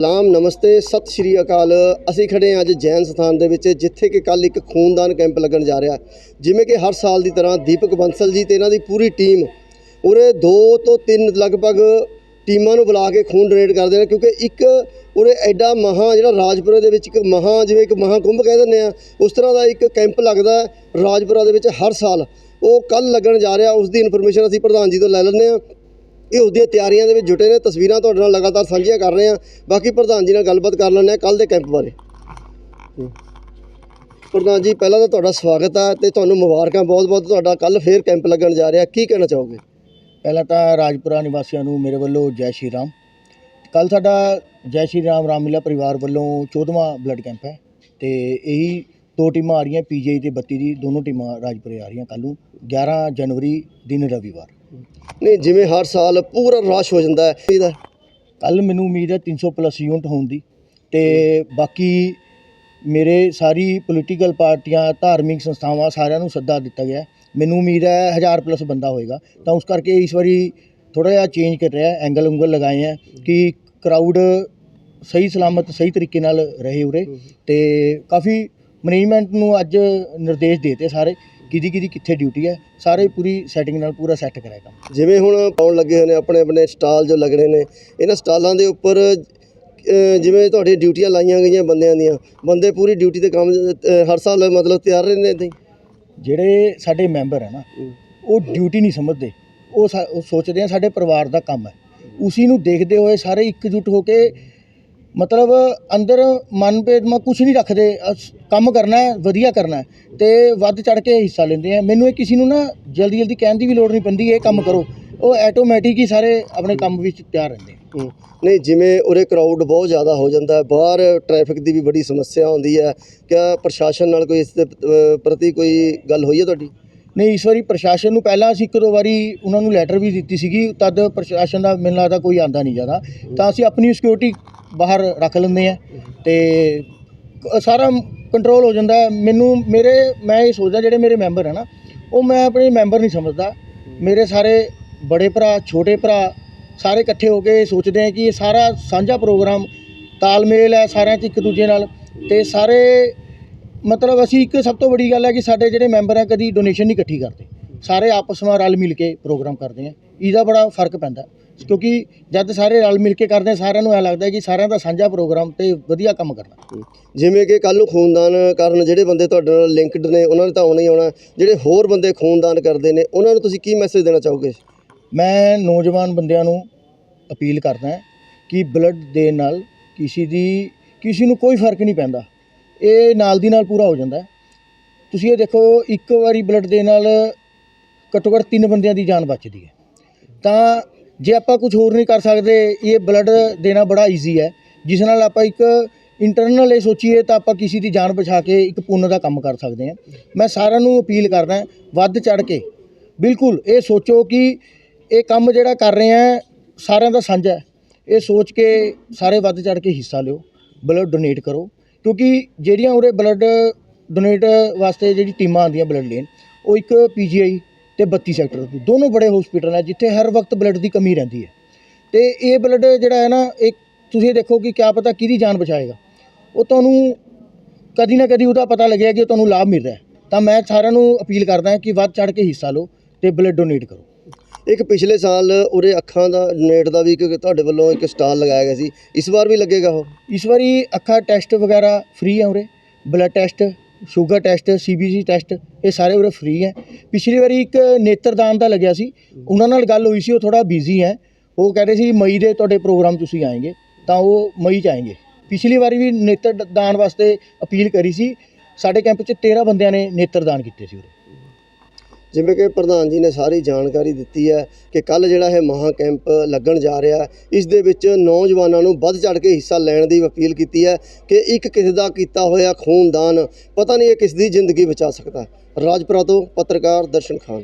ਸਲਾਮ, ਨਮਸਤੇ, ਸਤਿ ਸ਼੍ਰੀ ਅਕਾਲ। ਅਸੀਂ ਖੜੇ ਹਾਂ ਅੱਜ ਜੈਨ ਸਥਾਨ ਦੇ ਵਿੱਚ, ਜਿੱਥੇ ਕਿ ਕੱਲ ਇੱਕ ਖੂਨਦਾਨ ਕੈਂਪ ਲੱਗਣ ਜਾ ਰਿਹਾ। ਜਿਵੇਂ ਕਿ ਹਰ ਸਾਲ ਦੀ ਤਰ੍ਹਾਂ ਦੀਪਕ ਬੰਸਲ ਜੀ ਤੇ ਇਹਨਾਂ ਦੀ ਪੂਰੀ ਟੀਮ ਉਰੇ 2 ਤੋਂ 3 ਲਗਭਗ ਟੀਮਾਂ ਨੂੰ ਬੁਲਾ ਕੇ ਖੂਨ ਡੋਨੇਟ ਕਰਦੇ ਨੇ, ਕਿਉਂਕਿ ਇੱਕ ਉਰੇ ਐਡਾ ਮਹਾ ਜਿਹੜਾ ਰਾਜਪੁਰਾ ਦੇ ਵਿੱਚ ਇੱਕ ਮਹਾ, ਜਿਵੇਂ ਇੱਕ ਮਹਾ ਕੁੰਭ ਕਹਿ ਦਿੰਦੇ ਆ, ਉਸ ਤਰ੍ਹਾਂ ਦਾ ਇੱਕ ਕੈਂਪ ਲੱਗਦਾ ਰਾਜਪੁਰਾ ਦੇ ਵਿੱਚ ਹਰ ਸਾਲ। ਉਹ ਕੱਲ ਲੱਗਣ ਜਾ ਰਿਹਾ, ਉਸ ਦੀ ਇਨਫੋਰਮੇਸ਼ਨ ਅਸੀਂ ਪ੍ਰਧਾਨ ਜੀ ਤੋਂ ਲੈ ਲੈਂਦੇ ਹਾਂ। ਇਹ ਉਹਦੀਆਂ ਤਿਆਰੀਆਂ ਦੇ ਵਿੱਚ ਜੁਟੇ ਨੇ, ਤਸਵੀਰਾਂ ਤੁਹਾਡੇ ਨਾਲ ਲਗਾਤਾਰ ਸਾਂਝੀਆਂ ਕਰ ਰਹੇ ਹਾਂ। ਬਾਕੀ ਪ੍ਰਧਾਨ ਜੀ ਨਾਲ ਗੱਲਬਾਤ ਕਰ ਲੈਂਦੇ ਹਾਂ ਕੱਲ ਦੇ ਕੈਂਪ ਬਾਰੇ। ਪ੍ਰਧਾਨ ਜੀ, ਪਹਿਲਾਂ ਤਾਂ ਤੁਹਾਡਾ ਸਵਾਗਤ ਹੈ ਤੇ ਤੁਹਾਨੂੰ ਮੁਬਾਰਕਾਂ, ਬਹੁਤ-ਬਹੁਤ ਤੁਹਾਡਾ ਕੱਲ ਫੇਰ ਕੈਂਪ ਲੱਗਣ ਜਾ ਰਿਹਾ। ਕੀ ਕਹਿਣਾ ਚਾਹੋਗੇ? ਪਹਿਲਾਂ ਤਾਂ ਰਾਜਪੁਰਾ ਨਿਵਾਸੀਆਂ ਨੂੰ ਮੇਰੇ ਵੱਲੋਂ ਜੈ ਸ਼੍ਰੀ ਰਾਮ। ਕੱਲ ਸਾਡਾ ਜੈ ਸ਼੍ਰੀ ਰਾਮ ਰਾਮਲੀਲਾ ਪਰਿਵਾਰ ਵੱਲੋਂ 14ਵਾਂ ਬਲੱਡ ਕੈਂਪ ਹੈ ਤੇ ਇਹੀ ਦੋ ਟੀਮਾਂ ਆ ਰਹੀਆਂ ਪੀਜੀਆਈ ਤੇ 32 ਦੀ ਦੋਨੋਂ ਟੀਮਾਂ ਰਾਜਪੁਰੇ ਆ ਰਹੀਆਂ ਕੱਲ ਨੂੰ 11 ਜਨਵਰੀ ਦਿਨ ਰਵੀਵਾਰ। ਨਹੀਂ ਜਿਵੇਂ ਹਰ ਸਾਲ ਪੂਰਾ ਰਸ਼ ਹੋ ਜਾਂਦਾ ਹੈ ਇਹਦਾ। ਕੱਲ ਮੈਨੂੰ ਉਮੀਦ ਹੈ 300 ਪਲੱਸ ਯੂਨਿਟ ਹੋਣ ਦੀ ਤੇ ਬਾਕੀ ਮੇਰੇ ਸਾਰੀ ਪੋਲੀਟੀਕਲ ਪਾਰਟੀਆਂ ਧਾਰਮਿਕ ਸੰਸਥਾਵਾਂ ਸਾਰਿਆਂ ਨੂੰ ਸੱਦਾ ਦਿੱਤਾ ਗਿਆ। ਮੈਨੂੰ ਉਮੀਦ ਹੈ 1000 ਪਲੱਸ ਬੰਦਾ ਹੋਏਗਾ। ਤਾਂ ਉਸ ਕਰਕੇ ਇਸ ਵਾਰੀ ਥੋੜਾ ਜਿਹਾ ਚੇਂਜ ਕਰ ਰਿਹਾ ਐਂਗਲ ਉਂਗਲ ਲਗਾਏ ਹੈ ਕਿ ਕਰਾਊਡ ਸਹੀ ਸਲਾਮਤ ਸਹੀ ਤਰੀਕੇ ਨਾਲ ਰਹੇ ਉਰੇ ਤੇ ਕਾਫੀ ਮੈਨੇਜਮੈਂਟ ਨੂੰ ਅੱਜ ਨਿਰਦੇਸ਼ ਦੇਤੇ ਸਾਰੇ ਕਿਹਦੀ ਕਿਹਦੀ ਕਿੱਥੇ ਡਿਊਟੀ ਹੈ ਸਾਰੇ ਪੂਰੀ ਸੈਟਿੰਗ ਨਾਲ ਪੂਰਾ ਸੈੱਟ ਕਰਾਏਗਾ ਜਿਵੇਂ ਹੁਣ ਪਾਉਣ ਲੱਗੇ ਹੋਏ ਨੇ ਆਪਣੇ ਆਪਣੇ ਸਟਾਲ ਜੋ ਲੱਗਣੇ ਨੇ ਇਹਨਾਂ ਸਟਾਲਾਂ ਦੇ ਉੱਪਰ ਜਿਵੇਂ ਤੁਹਾਡੀਆਂ ਡਿਊਟੀਆਂ ਲਾਈਆਂ ਗਈਆਂ ਬੰਦਿਆਂ ਦੀਆਂ ਬੰਦੇ ਪੂਰੀ ਡਿਊਟੀ ਤੇ ਕੰਮ ਹਰ ਸਾਲ ਮਤਲਬ ਤਿਆਰ ਰਹਿੰਦੇ ਹੀ ਜਿਹੜੇ ਸਾਡੇ ਮੈਂਬਰ ਹੈ ਨਾ ਉਹ ਡਿਊਟੀ ਨਹੀਂ ਸਮਝਦੇ। ਉਹ ਸੋਚਦੇ ਆ ਸਾਡੇ ਪਰਿਵਾਰ ਦਾ ਕੰਮ ਹੈ। ਉਸੀ ਨੂੰ ਦੇਖਦੇ ਹੋਏ ਸਾਰੇ ਇਕਜੁੱਟ ਹੋ ਕੇ ਮਤਲਬ ਅੰਦਰ ਮਨ ਭੇਦਮਾ ਕੁਝ ਨਹੀਂ ਰੱਖਦੇ ਅਸ- ਕੰਮ ਕਰਨਾ ਹੈ ਵਧੀਆ ਕਰਨਾ ਹੈ ਤੇ ਵੱਧ ਚੜ ਕੇ ਹਿੱਸਾ ਲੈਂਦੇ ਆ। ਮੈਨੂੰ ਇਹ ਕਿਸੇ ਨੂੰ ਨਾ ਜਲਦੀ ਜਲਦੀ ਕਹਿਣ ਦੀ ਵੀ ਲੋੜ ਨਹੀਂ ਪੈਂਦੀ ਇਹ ਕੰਮ ਕਰੋ। ਉਹ ਆਟੋਮੈਟਿਕ ਹੀ ਸਾਰੇ ਆਪਣੇ ਕੰਮ ਵਿੱਚ ਤਿਆਰ ਰਹਿੰਦੇ ਆ। ਨਹੀਂ ਜਿਵੇਂ ਉਰੇ ਕਰਾਊਡ ਬਹੁਤ ਜ਼ਿਆਦਾ ਹੋ ਜਾਂਦਾ ਹੈ ਬਾਹਰ ਟ੍ਰੈਫਿਕ ਦੀ ਵੀ ਬੜੀ ਸਮੱਸਿਆ ਹੁੰਦੀ ਹੈ। ਕਿਆ ਪ੍ਰਸ਼ਾਸਨ ਨਾਲ ਕੋਈ ਇਸ ਦੇ ਅਹ, ਪ੍ਰਤੀ ਕੋਈ ਗੱਲ ਹੋਈ ਹੈ ਤੁਹਾਡੀ? ਨਹੀਂ ਇਸ ਵਾਰੀ ਪ੍ਰਸ਼ਾਸਨ ਨੂੰ ਪਹਿਲਾਂ ਅਸੀਂ ਇੱਕ ਦੋ ਵਾਰੀ ਉਹਨਾਂ ਨੂੰ ਲੈਟਰ ਵੀ ਦਿੱਤੀ ਸੀਗੀ ਤਦ ਪ੍ਰਸ਼ਾਸਨ ਦਾ ਮੈਨੂੰ ਲੱਗਦਾ ਕੋਈ ਆਂਦਾ ਨਹੀਂ ਜ਼ਿਆਦਾ। ਤਾਂ ਅਸੀਂ ਆਪਣੀ ਸਿਕਿਉਰਿਟੀ ਬਾਹਰ ਰੱਖ ਲੈਂਦੇ ਆ ਤੇ ਕ- ਸਾਰਾ ਕੰਟਰੋਲ ਹੋ ਜਾਂਦਾ। ਹੈ। ਮੈਨੂੰ, ਮੇਰੇ, ਮੈਂ ਇਹ ਸੋਚਦਾ ਜਿਹੜੇ ਮੇਰੇ ਮੈਂਬਰ ਹੈ ਨਾ, ਉਹ ਮੈਂ ਆਪਣੇ ਮੈਂਬਰ ਨਹੀਂ ਸਮਝਦਾ। ਮੇਰੇ ਸਾਰੇ ਬੜੇ ਭਰਾ, ਛੋਟੇ ਭਰਾ, ਸਾਰੇ ਇਕੱਠੇ ਹੋ ਕੇ ਸੋਚਦੇ ਆ ਕਿ ਇਹ ਸਾਰਾ ਸਾਂਝਾ ਪ੍ਰੋਗਰਾਮ ਤਾਲਮੇਲ ਹੈ ਸਾਰਿਆਂ 'ਚ ਇੱਕ ਦੂਜੇ ਨਾਲ। ਤੇ ਸਾਰੇ, ਮਤਲਬ ਅਸੀਂ ਇੱਕ ਸਭ ਤੋਂ ਵੱਡੀ ਗੱਲ ਹੈ ਕਿ ਸਾਡੇ ਜਿਹੜੇ ਮੈਂਬਰ ਆ, ਕਦੀ ਡੋਨੇਸ਼ਨ ਨਹੀਂ ਇਕੱਠੀ ਕਰਦੇ। ਸਾਰੇ ਆਪਸ ਵਿੱਚ ਰਲ ਮਿਲ ਕੇ ਪ੍ਰੋਗਰਾਮ ਕਰਦੇ ਆ। ਇਹਦਾ ਬੜਾ ਫ਼ਰਕ ਪੈਂਦਾ। ਕਿਉਂਕਿ ਜਦ ਸਾਰੇ ਰਲ ਮਿਲ ਕੇ ਕਰਦੇ ਸਾਰਿਆਂ ਨੂੰ ਐ ਲੱਗਦਾ ਹੈ ਕਿ ਸਾਰਿਆਂ ਦਾ ਸਾਂਝਾ ਪ੍ਰੋਗਰਾਮ ਤੇ ਵਧੀਆ ਕੰਮ ਕਰਨਾ। ਜਿਵੇਂ ਕਿ ਕੱਲ ਨੂੰ ਖੂਨਦਾਨ ਕਰਨ ਜਿਹੜੇ ਬੰਦੇ ਤੁਹਾਡੇ ਨਾਲ ਲਿੰਕਡ ਨੇ ਉਹਨਾਂ ਨੇ ਤਾਂ ਆਉਣਾ ਹੀ ਆਉਣਾ। ਜਿਹੜੇ ਹੋਰ ਬੰਦੇ ਖੂਨਦਾਨ ਕਰਦੇ ਨੇ ਉਹਨਾਂ ਨੂੰ ਤੁਸੀਂ ਕੀ ਮੈਸੇਜ ਦੇਣਾ ਚਾਹੋਗੇ? ਮੈਂ ਨੌਜਵਾਨ ਬੰਦਿਆਂ ਨੂੰ ਅਪੀਲ ਕਰਦਾ ਕਿ ਬਲੱਡ ਦੇਣ ਨਾਲ ਕਿਸੇ ਦੀ ਕਿਸੇ ਨੂੰ ਕੋਈ ਫ਼ਰਕ ਨਹੀਂ ਪੈਂਦਾ। ਇਹ ਨਾਲ ਦੀ ਨਾਲ ਪੂਰਾ ਹੋ ਜਾਂਦਾ। ਤੁਸੀਂ ਇਹ ਦੇਖੋ ਇੱਕ ਵਾਰੀ ਬਲੱਡ ਦੇਣ ਨਾਲ ਘੱਟੋ ਘੱਟ ਤਿੰਨ ਬੰਦਿਆਂ ਦੀ ਜਾਨ ਬਚਦੀ ਹੈ। ਤਾਂ ਜੇ ਆਪਾਂ ਕੁਝ ਹੋਰ ਨਹੀਂ ਕਰ ਸਕਦੇ, ਇਹ ਬਲੱਡ ਦੇਣਾ ਬੜਾ ਈਜ਼ੀ ਹੈ। ਜਿਸ ਨਾਲ ਆਪਾਂ ਇੱਕ ਇੰਟਰਨਲ ਇਹ ਸੋਚੀਏ ਤਾਂ ਆਪਾਂ ਕਿਸੇ ਦੀ ਜਾਨ ਬਚਾ ਕੇ ਇੱਕ ਪੁੰਨ ਦਾ ਕੰਮ ਕਰ ਸਕਦੇ ਹਾਂ। ਮੈਂ ਸਾਰਿਆਂ ਨੂੰ ਅਪੀਲ ਕਰਦਾ ਵੱਧ ਚੜ ਕੇ। ਬਿਲਕੁਲ, ਇਹ ਸੋਚੋ ਕਿ ਇਹ ਕੰਮ ਜਿਹੜਾ ਕਰ ਰਹੇ ਆ ਸਾਰਿਆਂ ਦਾ ਸਾਂਝਾ ਹੈ। ਇਹ ਸੋਚ ਕੇ ਸਾਰੇ ਵੱਧ ਚੜ ਕੇ ਹਿੱਸਾ ਲਿਓ ਬਲੱਡ ਡੋਨੇਟ ਕਰੋ। ਕਿਉਂਕਿ ਜਿਹੜੀਆਂ ਉਰੇ ਬਲੱਡ ਡੋਨੇਟ ਵਾਸਤੇ ਜਿਹੜੀ ਟੀਮਾਂ ਆਉਂਦੀਆਂ ਬਲੱਡ ਲੈਣ, ਉਹ ਇੱਕ ਪੀਜੀਆਈ ਤੇ 32 ਸੈਕਟਰ ਦੋਨੋਂ ਬੜੇ ਹਸਪੀਟਲ ਹੈ ਜਿੱਥੇ ਹਰ ਵਕਤ ਬਲੱਡ ਦੀ ਕਮੀ ਰਹਿੰਦੀ ਹੈ। ਤੇ ਇਹ ਬਲੱਡ ਜਿਹੜਾ ਹੈ ਨਾ ਇੱਕ ਤੁਸੀਂ ਦੇਖੋ ਕਿ ਕਿਆ ਪਤਾ ਕਿਹਦੀ ਜਾਨ ਬਚਾਏਗਾ। ਉਹ ਤੁਹਾਨੂੰ ਕਦੀ ਨਾ ਕਦੀ ਉਹਦਾ ਪਤਾ ਲੱਗਿਆ ਕਿ ਤੁਹਾਨੂੰ ਲਾਭ ਮਿਲ ਰਿਹਾ। ਤਾਂ ਮੈਂ ਸਾਰਿਆਂ ਨੂੰ ਅਪੀਲ ਕਰਦਾ ਕਿ ਵੱਧ ਚੜ ਕੇ ਹਿੱਸਾ ਲਓ ਤੇ ਬਲੱਡ ਡੋਨੇਟ ਕਰੋ। ਇੱਕ ਪਿਛਲੇ ਸਾਲ ਉਰੇ ਅੱਖਾਂ ਦਾ ਨੇਟ ਦਾ ਵੀ ਇੱਕ ਤੁਹਾਡੇ ਵੱਲੋਂ ਇੱਕ ਸਟਾਲ ਲਗਾਇਆ ਗਿਆ ਸੀ। ਇਸ ਵਾਰ ਵੀ ਲੱਗੇਗਾ ਉਹ? ਇਸ ਵਾਰੀ ਅੱਖਾਂ ਟੈਸਟ ਵਗੈਰਾ ਫ੍ਰੀ ਹੈ ਉਰੇ। Blood test sugar test CBC test, ਇਹ ਸਾਰੇ ਉਰੇ ਫ੍ਰੀ ਹੈ। ਪਿਛਲੀ ਵਾਰੀ ਇੱਕ ਨੇਤਰਦਾਨ ਦਾ ਲੱਗਿਆ ਸੀ। ਉਹਨਾਂ ਨਾਲ ਗੱਲ ਹੋਈ ਸੀ, ਉਹ ਥੋੜਾ ਬਿਜ਼ੀ ਹੈ। ਉਹ ਕਹਿੰਦੇ ਸੀ, ਮਈ ਦੇ ਤੁਹਾਡੇ ਪ੍ਰੋਗਰਾਮ ਤੁਸੀਂ ਆਏਗੇ। ਤਾਂ ਉਹ ਮਈ ਚ ਆਏਗੇ। ਪਿਛਲੀ ਵਾਰੀ ਵੀ ਨੇਤਰਦਾਨ ਵਾਸਤੇ ਅਪੀਲ ਕਰੀ ਸੀ। ਸਾਡੇ ਕੈਂਪ 'ਚ 13 ਬੰਦਿਆਂ ਨੇ ਨੇਤਰਦਾਨ ਕੀਤੇ ਸੀ ਉਰੇ। ਜਿਵੇਂ ਕਿ ਪ੍ਰਧਾਨ ਜੀ ਨੇ ਸਾਰੀ ਜਾਣਕਾਰੀ ਦਿੱਤੀ ਹੈ ਕਿ ਕੱਲ ਜਿਹੜਾ ਇਹ ਮਹਾ ਕੈਂਪ ਲੱਗਣ ਜਾ ਰਿਹਾ ਇਸ ਦੇ ਵਿੱਚ ਨੌਜਵਾਨਾਂ ਨੂੰ ਵੱਧ ਚੜ ਕੇ ਹਿੱਸਾ ਲੈਣ ਦੀ ਅਪੀਲ ਕੀਤੀ ਹੈ ਕਿ ਇੱਕ ਕਿਸੇ ਦਾ ਕੀਤਾ ਹੋਇਆ ਖੂਨਦਾਨ ਪਤਾ ਨਹੀਂ ਇਹ ਕਿਸ ਦੀ ਜ਼ਿੰਦਗੀ ਬਚਾ ਸਕਦਾ ਰਾਜਪੁਰਾ ਤੋਂ ਪੱਤਰਕਾਰ ਦਰਸ਼ਨ ਖਾਨ।